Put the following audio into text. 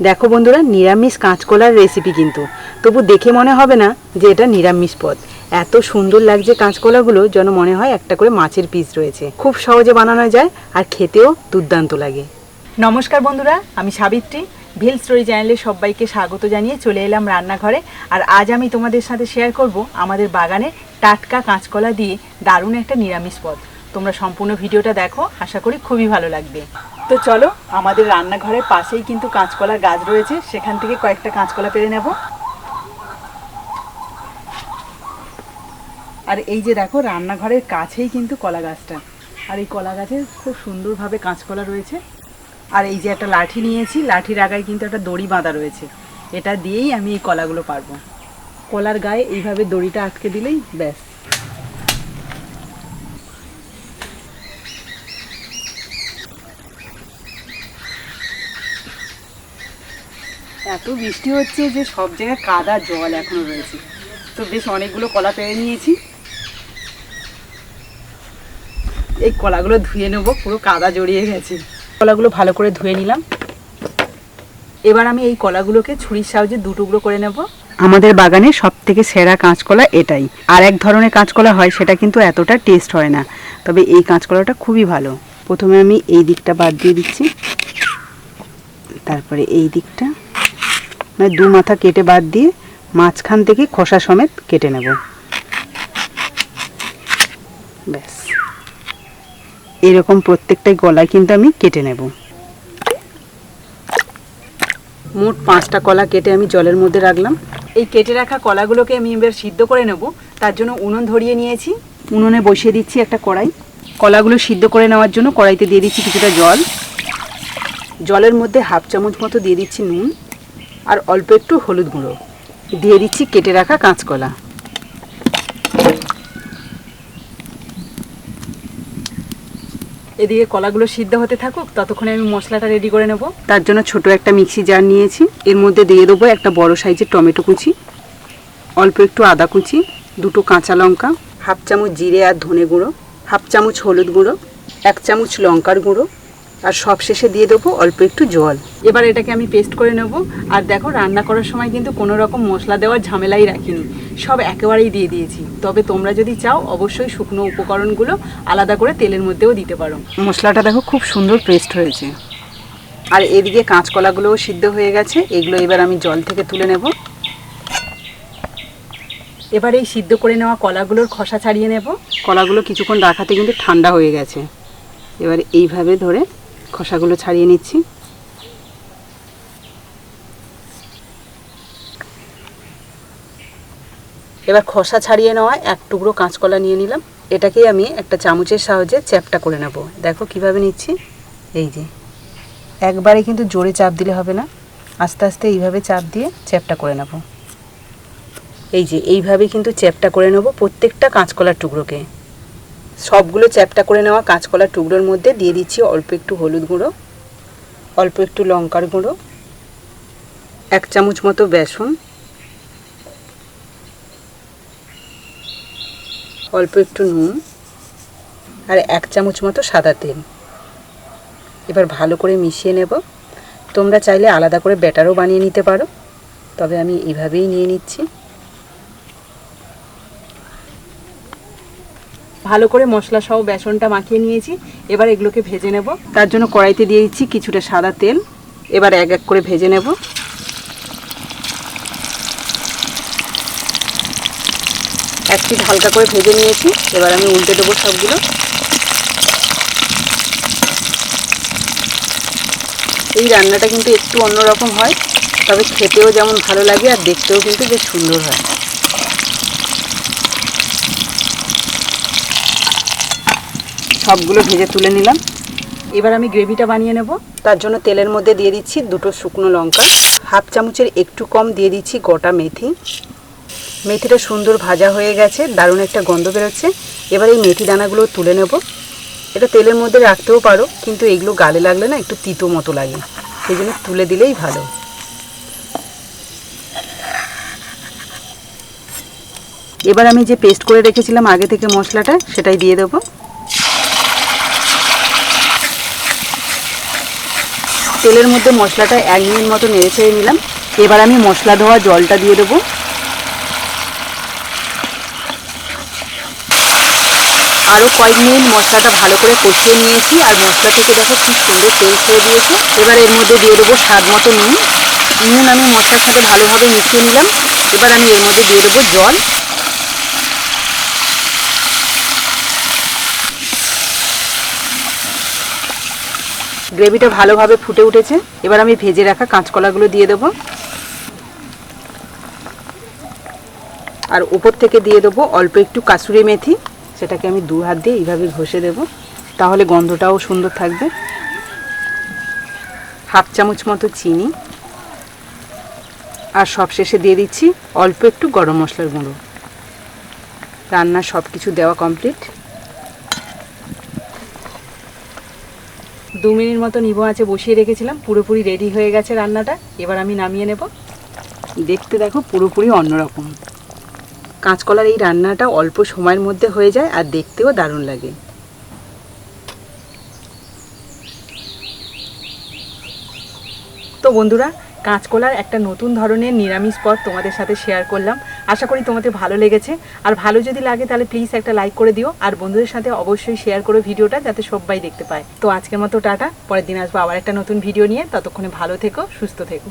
দেখো বন্ধুরা, নিরামিষ কাঁচকলার রেসিপি কিন্তু। তবু দেখে মনে হবে না যে এটা নিরামিষ পদ। এত সুন্দর লাগছে কাঁচকলাগুলো যেন মনে হয় একটা করে মাছের পিস রয়েছে। খুব সহজে বানানো যায় আর খেতেও দুর্দান্ত লাগে। নমস্কার বন্ধুরা, আমি সাবিত্রী। ভিল স্টোরি চ্যানেলে সবাইকে স্বাগত জানিয়ে চলে এলাম রান্নাঘরে। আর আজ আমি তোমাদের সাথে শেয়ার করব আমাদের বাগানে টাটকা কাঁচকলা দিয়ে দারুণ একটা নিরামিষ পদ। তোমরা সম্পূর্ণ ভিডিওটা দেখো, আশা করি খুবই ভালো লাগবে। তো চলো, আমাদের রান্নাঘরের পাশেই কিন্তু কাঁচকলার গাছ রয়েছে, সেখান থেকে কয়েকটা কাঁচকলা পেরে নেব। আর এই যে দেখো, রান্নাঘরের কাছেই কিন্তু কলা গাছটা। আর এই কলা গাছে খুব সুন্দরভাবে কাঁচকলা রয়েছে। আর এই যে একটা লাঠি নিয়েছি, লাঠির আগায় কিন্তু একটা দড়ি বাঁধা রয়েছে। এটা দিয়েই আমি এই কলাগুলো পারব। কলার গায়ে এইভাবে দড়িটা আটকে দিলেই ব্যাস। এত বৃষ্টি হচ্ছে যে সব জায়গায় কাদা, জল এখনও রয়েছে। তো বেশ অনেকগুলো কলা পেরে নিয়েছি। এই কলাগুলো ধুয়ে নেব, পুরো কাদা জড়িয়ে গেছে। কলাগুলো ভালো করে ধুয়ে নিলাম। এবার আমি এই কলাগুলোকে ছুরির সাহায্যে দু টুকরো করে নেব। আমাদের বাগানে সব থেকে সেরা কাঁচকলা এটাই। আর এক ধরনের কাঁচকলা হয়, সেটা কিন্তু এতটা টেস্ট হয় না। তবে এই কাঁচকলাটা খুবই ভালো। প্রথমে আমি এই দিকটা বাদ দিয়ে দিচ্ছি। তারপরে এই দিকটা। মানে দু মাথা কেটে বাদ দিয়ে মাঝখান থেকে খোসা সমেত কেটে নেব। ব্যাস। এরকম প্রত্যেকটাই গলায় কিন্তু আমি কেটে নেব। মোট পাঁচটা কলা কেটে আমি জলের মধ্যে রাখলাম। এই কেটে রাখা কলাগুলোকে আমি এবার সিদ্ধ করে নেব। তার জন্য উনুন ধরিয়ে নিয়েছি। উনুনে বসিয়ে দিচ্ছি একটা কড়াই। কলাগুলো সিদ্ধ করে নেওয়ার জন্য কড়াইতে দিয়ে দিচ্ছি কিছুটা জল। জলের মধ্যে হাফ চামচ মতো দিয়ে দিচ্ছি নুন। আর অল্প একটু হলুদ গুঁড়ো। দিয়ে দিচ্ছি কেটে রাখা কাঁচকলা। এদিকে কলাগুলো সিদ্ধ হতে থাকুক, ততক্ষণে আমি মশলাটা রেডি করে নেব। তার জন্য ছোট একটা মিক্সি জার নিয়েছি। এর মধ্যে দিয়ে দেবো একটা বড় সাইজের টমেটো কুচি, অল্প একটু আদা কুচি, দুটো কাঁচা লঙ্কা, হাফ চামচ জিরে আর ধনে গুঁড়ো, হাফ চামচ হলুদ গুঁড়ো, এক চামচ লঙ্কার গুঁড়ো আর সব শেষে দিয়ে দেবো অল্প একটু জল। এবার এটাকে আমি পেস্ট করে নেব। আর দেখো রান্না করার সময় কিন্তু কোনো রকম মশলা দেওয়ার ঝামেলাই রাখিনি। সব একেবারেই দিয়ে দিয়েছি। তবে তোমরা যদি চাও অবশ্যই শুকনো উপকরণগুলো আলাদা করে তেলের মধ্যেও দিতে পারো। মশলাটা দেখো খুব সুন্দর পেস্ট হয়েছে। আর এদিকে কাঁচকলাগুলোও সিদ্ধ হয়ে গেছে। এগুলো এবার আমি জল থেকে তুলে নেব। এবার এই সিদ্ধ করে নেওয়া কলাগুলোর খোসা ছাড়িয়ে নেব। কলাগুলো কিছুক্ষণ রাখাতে কিন্তু ঠান্ডা হয়ে গেছে। এবার এইভাবে ধরে খোসাগুলো ছাড়িয়ে নিচ্ছি। এবার খোসা ছাড়িয়ে নেওয়া এক টুকরো কাঁচকলা নিয়ে নিলাম। এটাকে আমি একটা চামচের সাহায্যে চ্যাপটা করে নেব। দেখো কীভাবে নিচ্ছি। এই যে। একবারে কিন্তু জোরে চাপ দিলে হবে না। আস্তে আস্তে এইভাবে চাপ দিয়ে চ্যাপটা করে নেব। এই যে, এইভাবে কিন্তু চ্যাপটা করে নেব প্রত্যেকটা কাঁচকলার টুকরোকে। সবগুলো চ্যাপটা করে নেওয়া কাঁচকলার টুকরোর মধ্যে দিয়ে দিচ্ছি অল্প একটু হলুদ গুঁড়ো, অল্প একটু লঙ্কার গুঁড়ো, এক চামচ মতো বেসন, অল্প একটু নুন আর এক চামচ মতো সাদা তেল। এবার ভালো করে মিশিয়ে নেব। তোমরা চাইলে আলাদা করে ব্যাটারও বানিয়ে নিতে পারো, তবে আমি এভাবেই নিয়ে নিচ্ছি। ভালো করে মশলা সহ বেসনটা মাখিয়ে নিয়েছি। এবার এগুলোকে ভেজে নেব। তার জন্য কড়াইতে দিয়ে দিচ্ছি কিছুটা সাদা তেল। এবার এক এক করে ভেজে নেব। এক পিঠ হালকা করে ভেজে নিয়েছি। এবার আমি উল্টে দেবো সবগুলো। এই রান্নাটা কিন্তু একটু অন্যরকম হয়, তবে খেতেও যেমন ভালো লাগে আর দেখতেও কিন্তু বেশ সুন্দর হয়। সবগুলো ভেজে তুলে নিলাম। এবার আমি গ্রেভিটা বানিয়ে নেব। তার জন্য তেলের মধ্যে দিয়ে দিচ্ছি দুটো শুকনো লঙ্কা। হাফ চামচের একটু কম দিয়ে দিচ্ছি গোটা মেথি। মেথিটা সুন্দর ভাজা হয়ে গেছে, দারুণ একটা গন্ধ বেরোচ্ছে। এবার এই মেথি দানাগুলো তুলে নেব। এটা তেলের মধ্যে রাখতেও পারো, কিন্তু এগুলো গালে লাগলে না একটু তিতো মতো লাগে। সেই জন্য তুলে দিলেই ভালো। এবার আমি যে পেস্ট করে রেখেছিলাম আগে থেকে মশলাটা, সেটাই দিয়ে দেবো। তেলের মধ্যে মশলাটা এক মিনিট মতো নেড়ে ছেড়ে নিলাম। এবার আমি মশলা ধোয়া জলটা দিয়ে দেবো। আরও কয়েক মিনিট মশলাটা ভালো করে কষিয়ে নিয়েছি আর মশলা থেকে দেখো খুব সুন্দর তেল ছেড়ে দিয়েছে। এবার এর মধ্যে দিয়ে দেবো স্বাদ মতো নুন। নুন আমি মশলার সাথে ভালোভাবে মিশিয়ে নিলাম। এবার আমি এর মধ্যে দিয়ে দেবো জল। গ্রেভিটা ভালোভাবে ফুটে উঠেছে। এবার আমি ভেজে রাখা কাঁচকলাগুলো দিয়ে দেবো। আর উপর থেকে দিয়ে দেবো অল্প একটু কাসুরি মেথি। সেটাকে আমি দু হাত দিয়ে এইভাবে ঘষে দেব। তাহলে গন্ধটাও সুন্দর থাকবে। হাফ চামচ মতো চিনি। আর সবশেষে দিয়ে দিচ্ছি অল্প একটু গরম মশলার গুঁড়ো। রান্নার সব কিছু দেওয়া কমপ্লিট। দু মিনিট মতো নিবো আছে, বসিয়ে রেখেছিলাম, পুরোপুরি রেডি হয়ে গেছে রান্নাটা। এবার আমি নামিয়ে নেব। দেখতে দেখো, পুরোপুরি অন্যরকম। কাঁচকলার এই রান্নাটা অল্প সময়ের মধ্যে হয়ে যায় আর দেখতেও দারুণ লাগে। তো বন্ধুরা, কাঁচকলার একটা নতুন ধরনের নিরামিষ পদ তোমাদের সাথে শেয়ার করলাম। আশা করি তোমাদের ভালো লেগেছে। আর ভালো যদি লাগে তাহলে প্লিজ একটা লাইক করে দিও। আর বন্ধুদের সাথে অবশ্যই শেয়ার করো ভিডিওটা যাতে সবাই দেখতে পায়। তো আজকের মতো টাটা, পরের দিন আসব আবার একটা নতুন ভিডিও নিয়ে। ততক্ষণে ভালো থেকো, সুস্থ থেকো।